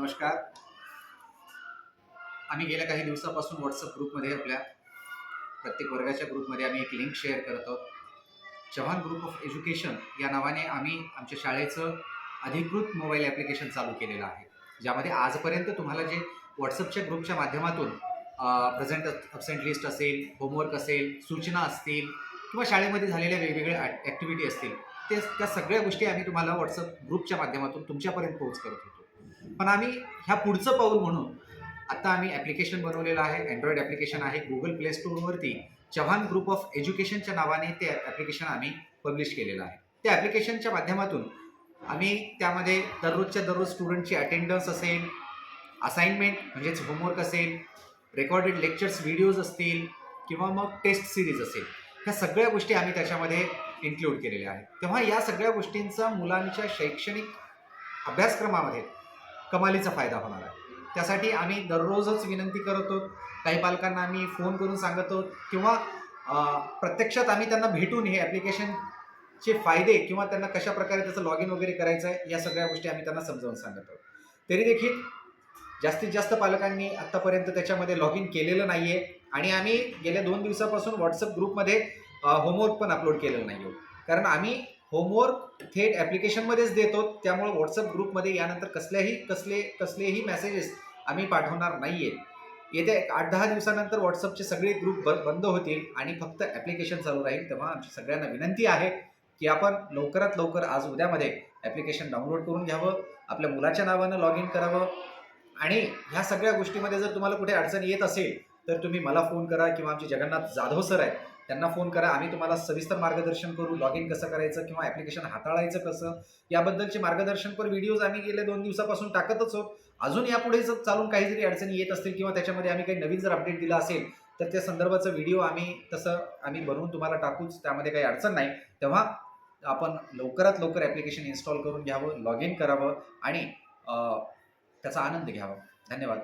नमस्कार. आम्ही गेल्या काही दिवसापासून व्हॉट्सअप ग्रुपमध्ये आपल्या प्रत्येक वर्गाच्या ग्रुपमध्ये आम्ही एक लिंक शेअर करत आहोत. चव्हाण ग्रुप ऑफ एज्युकेशन या नावाने आम्ही आमच्या शाळेचं अधिकृत मोबाईल ॲप्लिकेशन चालू केलेलं आहे. ज्यामध्ये आजपर्यंत तुम्हाला जे व्हॉट्सअपच्या ग्रुपच्या माध्यमातून प्रेझेंट अब्सेंट लिस्ट असेल होमवर्क असेल सूचना असतील किंवा शाळेमध्ये झालेल्या वेगवेगळ्या ॲक्टिव्हिटी असतील ते त्या सगळ्या गोष्टी आम्ही तुम्हाला व्हॉट्सअप ग्रुपच्या माध्यमातून तुमच्यापर्यंत पोहोच करत होतो. पण आम्ही ह्या पुढचं पाऊल म्हणून आता आम्ही ॲप्लिकेशन बनवलेलं आहे अँड्रॉइड ॲप्लिकेशन आहे गुगल प्ले स्टोअरवरती चव्हाण ग्रुप ऑफ एज्युकेशनच्या नावाने ते ॲप्लिकेशन आम्ही पब्लिश केलेलं आहे. त्या ॲप्लिकेशनच्या माध्यमातून आम्ही त्यामध्ये दररोजच्या दररोज स्टुडंटची अटेंडन्स असेल असाइनमेंट म्हणजेच होमवर्क असेल रेकॉर्डेड लेक्चर्स व्हिडिओज असतील किंवा मग टेस्ट सिरीज असेल ह्या सगळ्या गोष्टी आम्ही त्याच्यामध्ये इन्क्लूड केलेल्या आहेत. तेव्हा या सगळ्या गोष्टींचा मुलांच्या शैक्षणिक अभ्यासक्रमामध्ये कमालीचा फायदा होणार आहे. त्यासाठी आम्ही दररोजच विनंती करतो काही पालकांना आम्ही फोन करून सांगत आहोत किंवा प्रत्यक्षात आम्ही त्यांना भेटून हे ॲप्लिकेशनचे फायदे किंवा त्यांना कशा प्रकारे त्याचं लॉग इन वगैरे करायचं आहे या सगळ्या गोष्टी आम्ही त्यांना समजावून सांगत आहोत. तरी देखील जास्तीत जास्त पालकांनी आत्तापर्यंत त्याच्यामध्ये लॉग इन केलेलं नाही आहे आणि आम्ही गेल्या दोन दिवसापासून व्हॉट्सअप ग्रुपमध्ये होमवर्क पण अपलोड केलेलं नाही आहे कारण आम्ही होमवर्क थेट ॲप्लिकेशनमध्येच देतो. त्यामुळे व्हॉट्सअप ग्रुपमध्ये यानंतर कसल्याही कसले कसलेही मेसेजेस आम्ही पाठवणार नाही आहेत येत्या आठ दहा दिवसानंतर व्हॉट्सअपचे सगळे ग्रुप ब बंद होतील आणि फक्त ॲप्लिकेशन चालू राहील. तेव्हा आमची सगळ्यांना विनंती आहे की आपण लवकरात लवकर आज उद्यामध्ये ॲप्लिकेशन डाउनलोड करून घ्यावं आपल्या मुलाच्या नावानं लॉग इन करावं. आणि ह्या सगळ्या गोष्टीमध्ये जर तुम्हाला कुठे अडचण येत असेल तर तुम्ही मला फोन करा किंवा आमचे जगन्नाथ जाधव सर आहेत. त्यांना फोन करा. आम्ही तुम्हाला सविस्तर मार्गदर्शन करू. लॉग इन कसं करायचं किंवा ॲप्लिकेशन हाताळायचं कसं याबद्दलचे मार्गदर्शनपर व्हिडिओज आम्ही गेल्या दोन दिवसापासून टाकतच आहोत. अजून यापुढे जर चालून काही जरी अडचणी येत असतील किंवा त्याच्यामध्ये आम्ही काही नवीन जर अपडेट दिला असेल तर त्या संदर्भाचा व्हिडिओ आम्ही तसं आम्ही बनवून तुम्हाला टाकूच त्यामध्ये काही अडचण नाही. तेव्हा आपण लवकरात लवकर ॲप्लिकेशन इन्स्टॉल करून घ्यावं लॉग इन करावं आणि त्याचा आनंद घ्यावा. धन्यवाद.